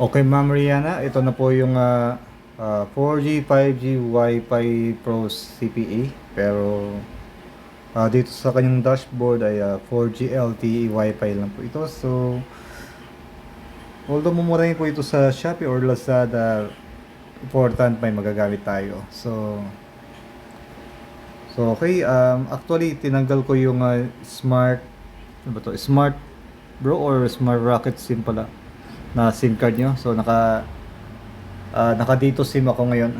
Okay, Ma'am Rihanna, ito na po yung ah, ah, 4G, 5G, Wi-Fi Pro CPE. Pero ah, dito sa kanyang dashboard ay ah, 4G LTE Wi-Fi lang po ito. So, although mumurahin po ito sa Shopee or Lazada, important may magagamit tayo. So, so okay, um, actually tinanggal ko yung ah, smart, ano ba to? Smart Bro or Smart Rocket SIM pala na SIM card nyo. So naka ah, naka dito SIM ako ngayon.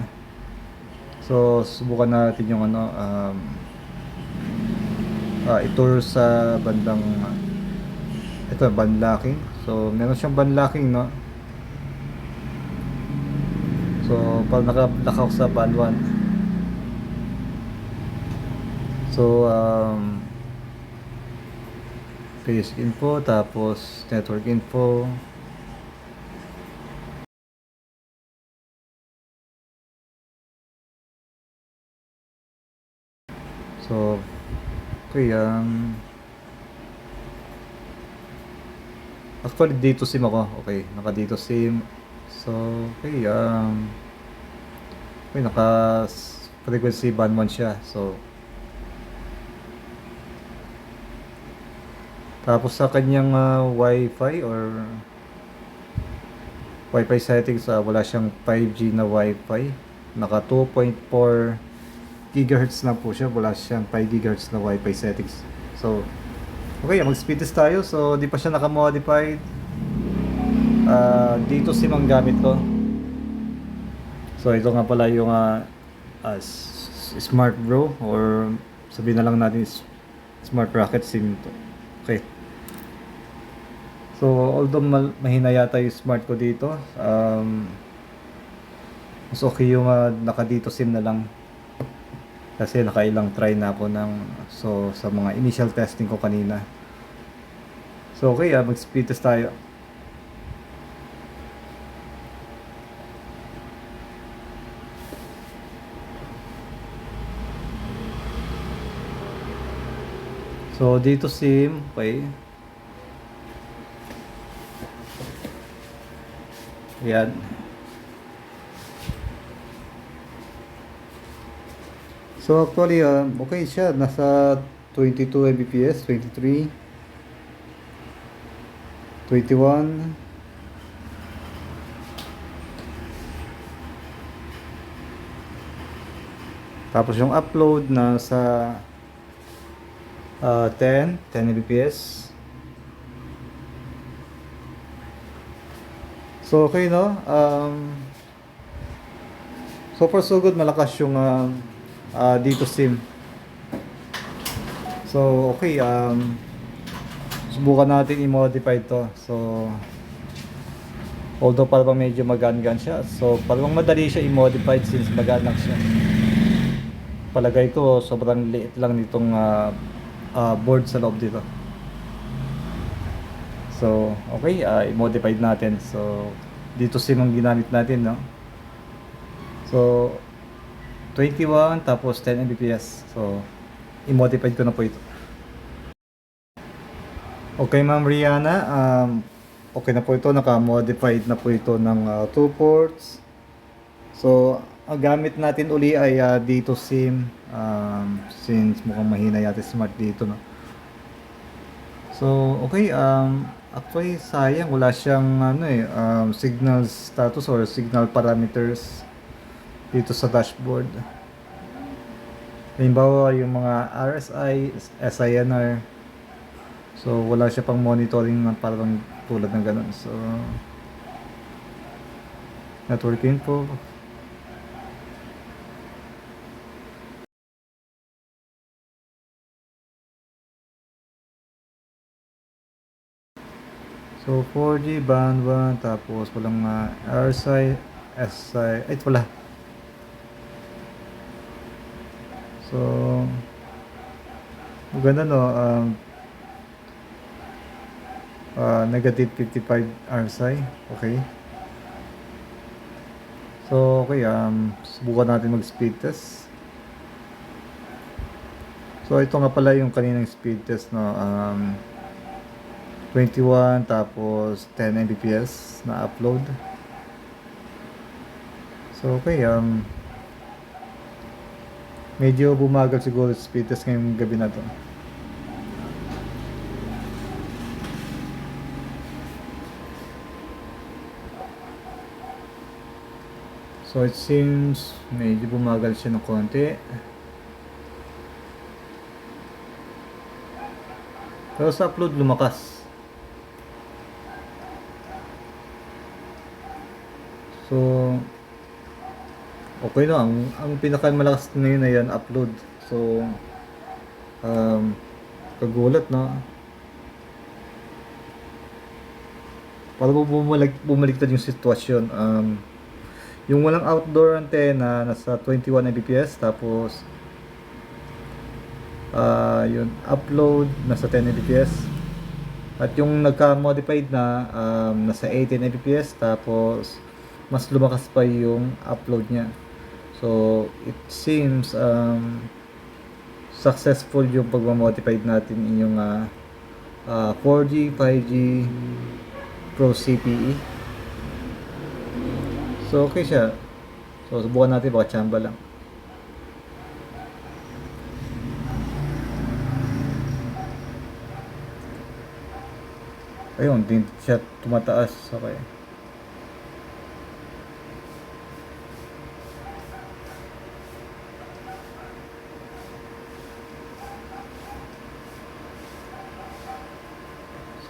So subukan natin yung ano um, ah, ito sa bandang ito banlocking. So meron siyang banlocking no. So pag naka-lock ako sa band 1. So um basic info tapos network info okay um actually dito sim ako. Okay naka dito sim. So okay um okay naka frequency band 1 siya. So Tapos sa kanyang ah, Wi-Fi or Wi-Fi settings, ah, wala siyang 5G na Wi-Fi. Naka 2.4 GHz na po siya. Wala siyang 5 GHz na Wi-Fi settings. So, okay, mag-speed test tayo. So, di pa siya naka-modified. Ah, dito SIM ang gamit ko. So, ito nga pala yung s- s- Smart Bro or sabihin na lang natin Smart Rocket SIM to. Okay. So, although mal- mahina yata yung smart ko dito, um, mas okay yung uh, naka dito SIM na lang. Kasi nakailang try na ako ng, so, sa mga initial testing ko kanina. So, okay, ah, mag-speed test tayo. So, dito SIM, okay. Yan. So actually, uh, okay siya. Nasa 22 Mbps, 23, 21. Tapos yung upload nasa uh, 10, 10 Mbps. So okay no? Um, so far so good malakas yung uh, uh, dito SIM. So okay um, subukan natin i-modify to. So although parang medyo magaan-gaan siya. So parang madali siya i-modify since magaan lang. Palagay ko sobrang liit lang nitong uh, uh, board sa loob dito. So, okay, uh, i-modify natin. So, dito SIM ang ginamit natin, no? So, 21 tapos 10 Mbps. So, i-modify ko na po ito. Okay, Ma'am Rihanna, um, okay na po ito. Naka-modified na po ito ng 2 ports. So, ang gamit natin uli ay uh, dito SIM um, since mukhang mahina yata smart dito, no? So, okay, um, actually sayang wala siyang ano eh, um, signal status or signal parameters dito sa dashboard. Halimbawa, yung mga RSI, SINR. So, wala siya pang monitoring na parang tulad ng ganun. So, network info. So 4G band 1 tapos walang uh, RSI, SI, ay wala. So maganda no um, uh, negative 55 RSI. Okay. So okay um subukan natin mag speed test. So ito nga pala yung kaninang speed test no um 21 tapos 10 Mbps na upload. So okay, um medyo bumagal siguro yung speed test ngayong gabi na to. So it seems medyo bumagal siya ng konti. Pero sa upload lumakas. So okay na ang ang pinakamalakas na yan upload. So um kagulat na. Para bumalik bumaliktad yung sitwasyon. Um yung walang outdoor antenna nasa 21 Mbps tapos ah yun upload nasa 10 Mbps at yung nagka-modified na um, nasa 18 Mbps tapos mas lumakas pa yung upload niya so it seems um, successful yung pagmamodified natin inyong uh, uh, 4G, 5G Pro CPE So, okay siya. So, subukan natin baka tsamba lang. Ayun, din siya tumataas. Okay.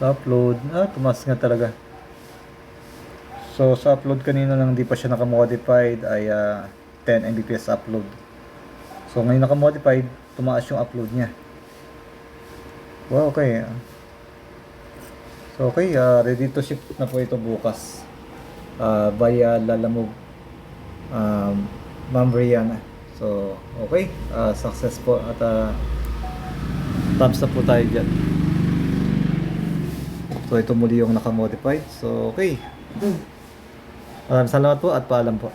Sa upload, ah, tumaas nga talaga. So sa upload kanina lang hindi pa siya naka-modified ay ah, 10 Mbps upload. So ngayon naka-modified, tumaas yung upload niya. Wow, okay. So okay, ah, ready to ship na po ito bukas. Ah, via Lalamove um, Ma'am Brianna. So okay, ah, success po at ah, thumbs up po tayo dyan. So ito muli yung naka-modified. So okay. Maraming salamat po at paalam po.